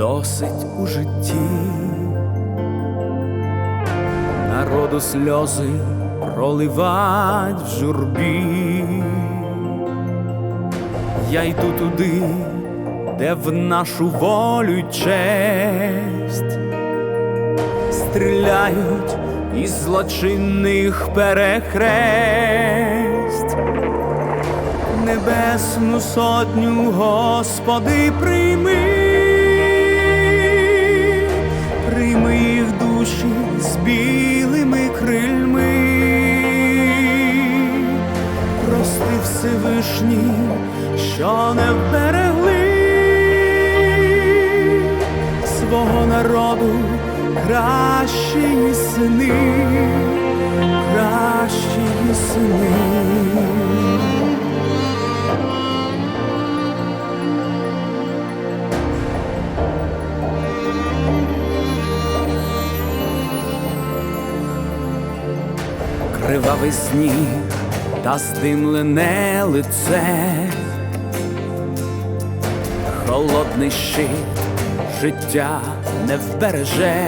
досить у житті. Народу сльози проливать в журбі. Я йду туди, де в нашу волю честь стріляють із злочинних перехресть. Небесну сотню, Господи, прийми, прийми їх душі з білими крильми, прости Всевишній, що не вберегли свого народу кращі сини, кращі сини. Кривавий сніг та здимлене лице, холодний щит життя не вбереже,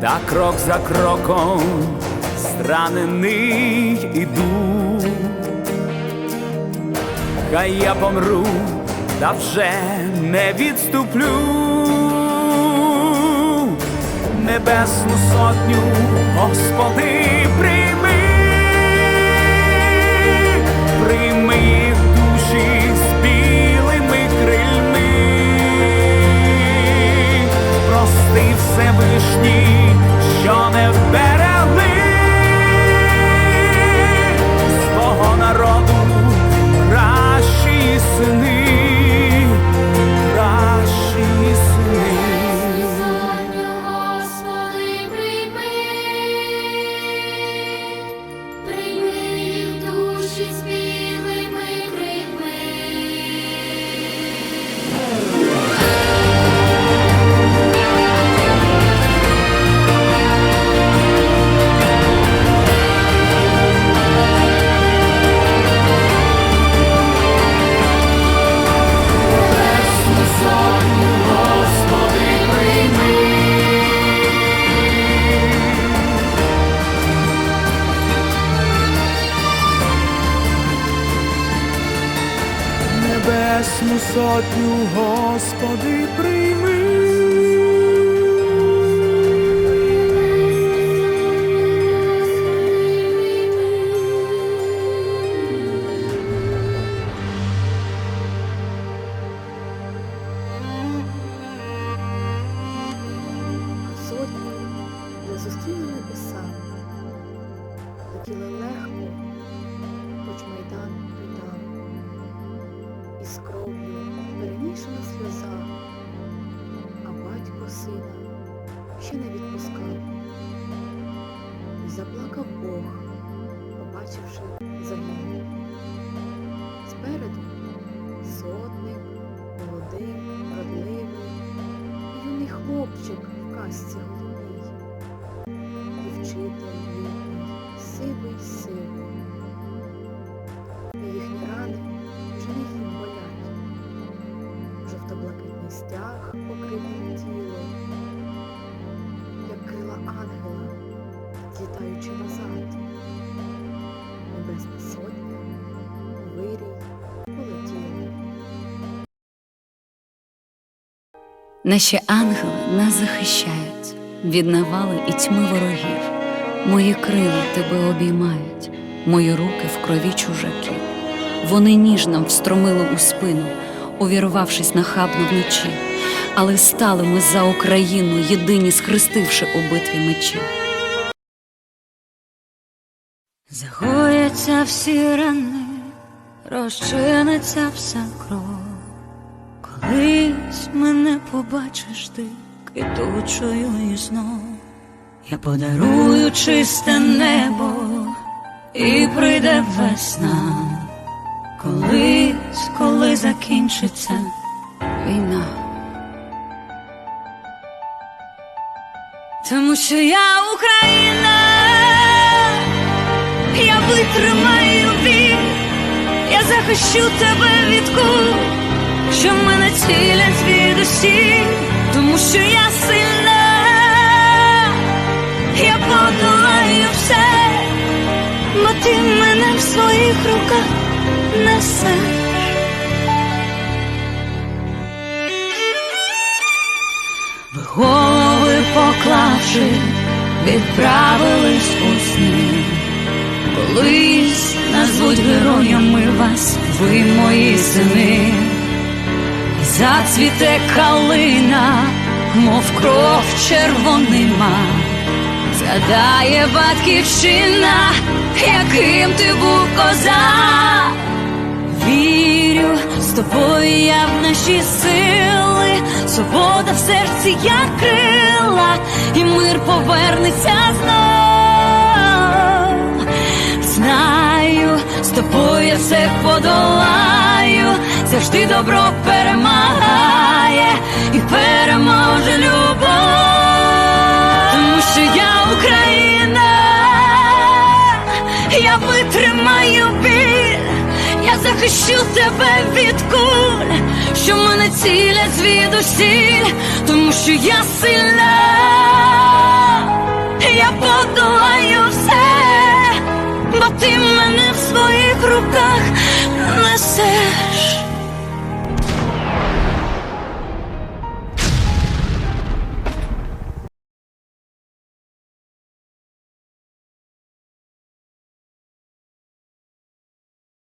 та крок за кроком зранений іду, хай я помру, та вже не відступлю небесну сотню, Господи, Небесну сотню, Господи, прийми. З кров'ю перемішана сльоза, а батько сина ще не відпускав. Заплакав Бог, побачивши загибель. Спереду сотник, молодий, вродливий, юний хлопчик в казці голубій, і вчитель сивий сивий. І їхні рани вже не їм болять. Жовто-блакитний стяг покрив тіло, як крила ангела, злітаючи назад. Небесна сотня, вирій, полетіли. Наші ангели нас захищають від навали і тьми ворогів. Мої крила тебе обіймають, мої руки в крові чужаків. Вони ніж нам встромили у спину, увірвавшись нахабно вночі, але стали ми за Україну, єдині схрестивши у битві мечі. Загояться всі рани, розчиниться вся кров. Колись мене побачиш ти квітучою і знов. Я подарую чисте небо і прийде весна. Закінчиться війна. Тому що я Україна, я витримаю біль, я захищу тебе від куль, що мене цілять звідусіль, тому що я сильна, я подолаю все, бо ти мене в своїх руках поклавши, відправились у сни. Колись назвуть героями вас, ви мої сини. Зацвіте калина, мов кров червонима. Згадає батьківщина, яким ти був козак. Вірю, з тобою я в наші сили, свобода в серці як крила, і мир повернеться знов. Знаю, з тобою я все подолаю, завжди добро перемагає і переможе любов, захищу тебе від куль, що мене цілять звідусіль, тому що я сильна, я подолаю все, бо ти мене в своїх руках